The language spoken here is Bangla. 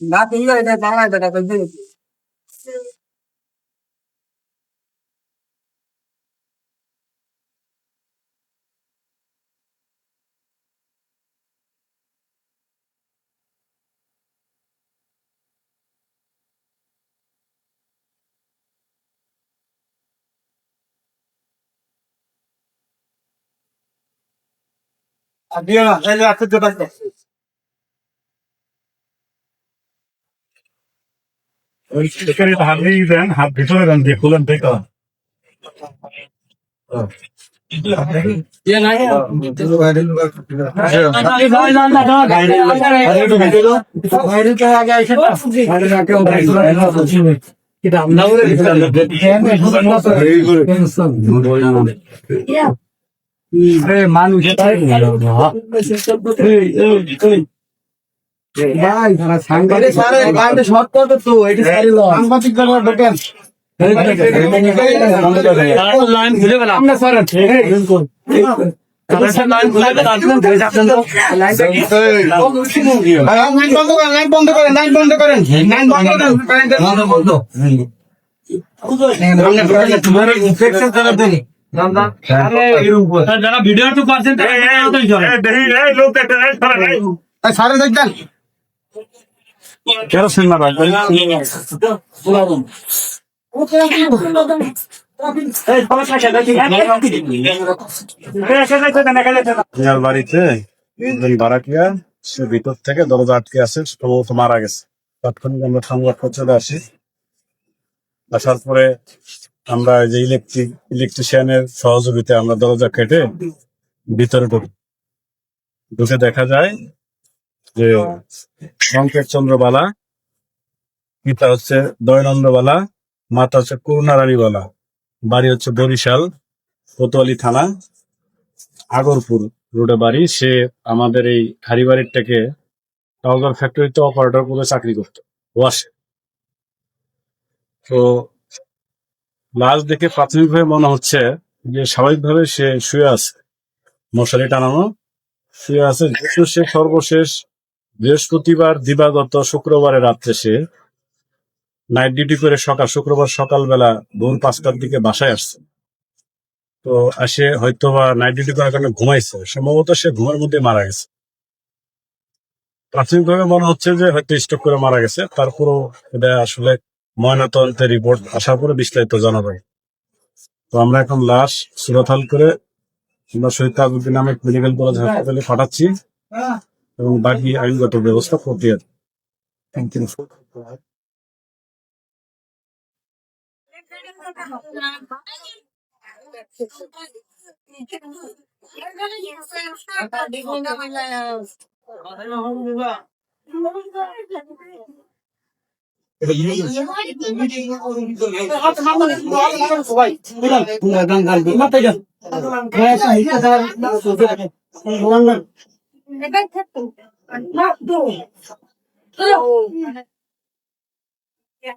না তুমি এটা বাংলায় দেখা করতে আর দিও না এই আজকে যেটা ওই হাত দিয়ে দেন হাত ভিতরে দেন দিয়ে খুলেন ঠিক আছে মানুষ ভাই সাংবাদিক শর্ট করবে তো এটা সাংবাদিক ঢোকেন লাইন খুলে গেল আমরা স্যার লাইন খুলে গেল লাইন বন্ধ করেন লাইন বন্ধ করেন লাইন বন্ধ করেন লাইন বন্ধ করেন যারা ভিডিও করছেন তারা সারে দেখবেন কেরোসিন না রাখবেন আপনার বাড়িতে ভাড়াটিয়া সে ভিতর থেকে দরজা আটকে আছে সম্ভবত মারা গেছে। তাৎক্ষণিক আমরা সংবাদ আসি। আসার পরে আমরা এই যে ইলেকট্রিক ইলেকট্রিশিয়ানের সহযোগিতায় আমরা দরজা কেটে ভিতরে ঢুকি। ঢুকে দেখা যায় যে সংকেত চন্দ্রবালা পিতা হচ্ছে দয়ানন্দবালা মাতা হচ্ছে করুণারানীবালা বাড়ি হচ্ছে বরিশাল কোতোয়ালি থানা আগরপুর রোডে বাড়ি। সে আমাদের এই হারিবাড়ির থেকে টগর ফ্যাক্টরিতে অপারেটর পদে চাকরি করত ওয়াশে তো লাশ দেখে প্রাথমিকভাবে মনে হচ্ছে যে স্বাভাবিকভাবে সে শুয়ে আছে। মশারি টানানো শুয়ে আছে। যেহেতু সে সর্বশেষ বৃহস্পতিবার, দিবাগত শুক্রবারের রাত্রে সে নাইট ডিউটি করে সকাল, শুক্রবার সকালবেলা ভোর পাঁচটার দিকে বাসায় আসছে। তো আসে হয়তো বা নাইট ডিউটি করার কারণে ঘুমাইছে। সম্ভবত সে ঘুমের মধ্যে মারা গেছে। প্রাথমিকভাবে মনে হচ্ছে যে হয়তো স্টক করে মারা গেছে। তারপরও এটা আসলে ময়নাতদন্তের রিপোর্ট আসার পরে বিস্তারিত জানাবে তো আমরা এখন লাশ সুরথাল করে আমরা শহীদ তাজউদ্দিন আহমেদ মেডিকেল কলেজ হাসপাতালে পাঠাচ্ছি। এবং বাকি আইনগত ব্যবস্থা প্রক্রিয়া 中に立ってみた。ま、どう？いや、